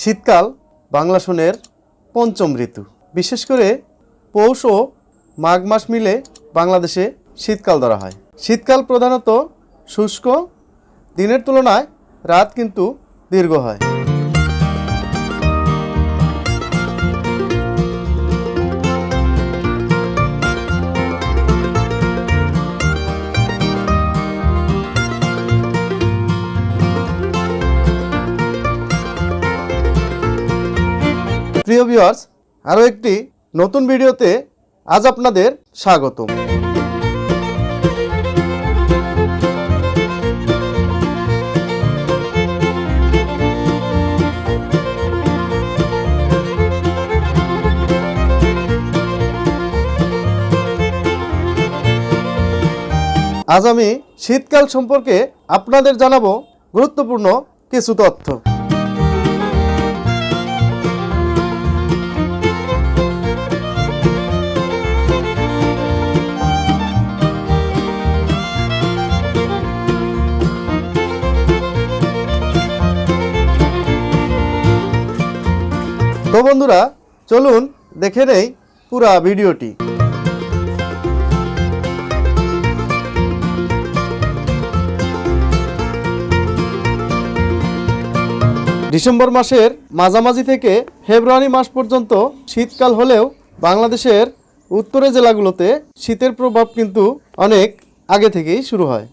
শীতকাল বাংলা সনের পঞ্চম ঋতু। বিশেষ করে পৌষ ও মাঘ মাস মিলে বাংলাদেশে শীতকাল ধরা হয়। শীতকাল প্রধানত শুষ্ক, দিনের তুলনায় রাত কিন্তু দীর্ঘ হয়। প্রিয় ভিউয়ার্স আরও একটি নতুন ভিডিওতে আজ আপনাদের স্বাগতম। আজ আমি শীতকাল সম্পর্কে আপনাদের জানাব গুরুত্বপূর্ণ কিছু তথ্য। তো বন্ধুরা, চলুন দেখে নেই পুরা ভিডিওটি। ডিসেম্বর মাসের মাঝামাঝি থেকে ফেব্রুয়ারি মাস পর্যন্ত শীতকাল হলেও বাংলাদেশের উত্তরে জেলাগুলোতে শীতের প্রভাব কিন্তু অনেক আগে থেকেই শুরু হয়।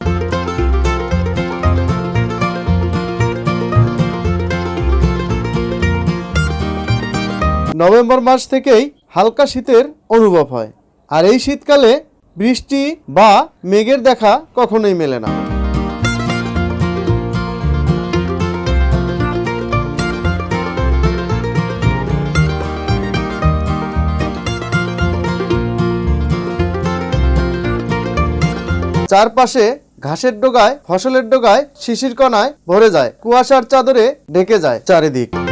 নভেম্বর মাস থেকেই হালকা শীতের অনুভব হয়। আর এই শীতকালে বৃষ্টি বা মেঘের দেখা কখনোই মেলে না। চারপাশে ঘাসের ডোগায়, ফসলের ডোগায়, শিশির কণায় ভরে যায়। কুয়াশার চাদরে ঢেকে যায় চারিদিক।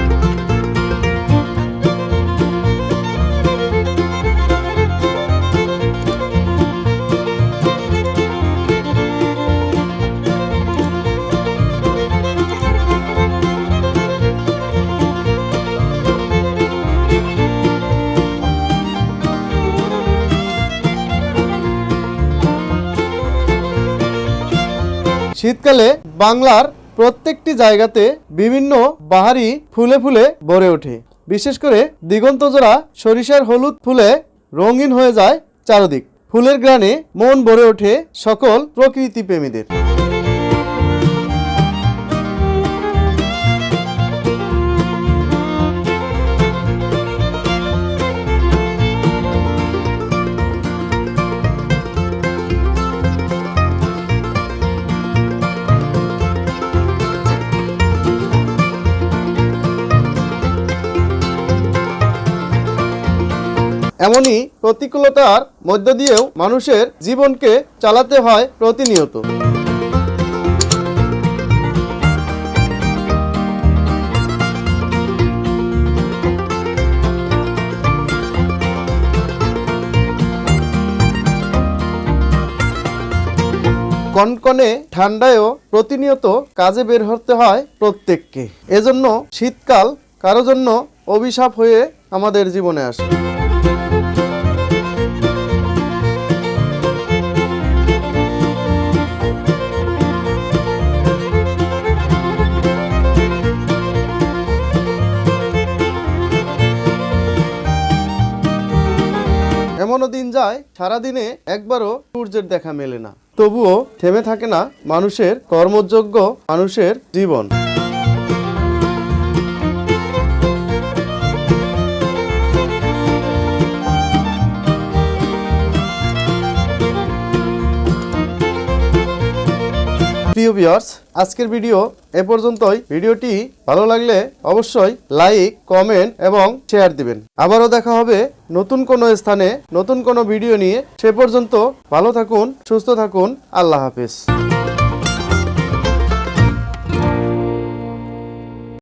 শীতকালে বাংলার প্রত্যেকটি জায়গাতে বিভিন্ন বাহারি ফুলে ফুলে ভরে ওঠে। বিশেষ করে দিগন্তজোড়া সরিষার হলুদ ফুলে রঙিন হয়ে যায় চারদিক। ফুলের গ্রানে মন ভরে ওঠে সকল প্রকৃতি প্রেমীদের এমনই প্রতিকূলতার মধ্য দিয়েও মানুষের জীবনকে চালাতে হয় প্রতিনিয়ত। কনকনে ঠান্ডায়ও প্রতিনিয়ত কাজে বের হতে হয় প্রত্যেককে। এজন্য শীতকাল কারও জন্য অভিশাপ হয়ে আমাদের জীবনে আসে। এমনও দিন যায়, সারাদিনে একবারও সূর্যের দেখা মেলে না। তবুও থেমে থাকে না মানুষের কর্মযোগ্য মানুষের জীবন। প্রিয় ভিউয়ার্স আজকের ভিডিও এ পর্যন্তই। ভিডিওটি ভালো লাগলে অবশ্যই লাইক, কমেন্ট এবং শেয়ার দিবেন। আবারও দেখা হবে নতুন কোনো স্থানে, নতুন কোনো ভিডিও নিয়ে। সে পর্যন্ত ভালো থাকুন, সুস্থ থাকুন। আল্লাহ হাফিজ।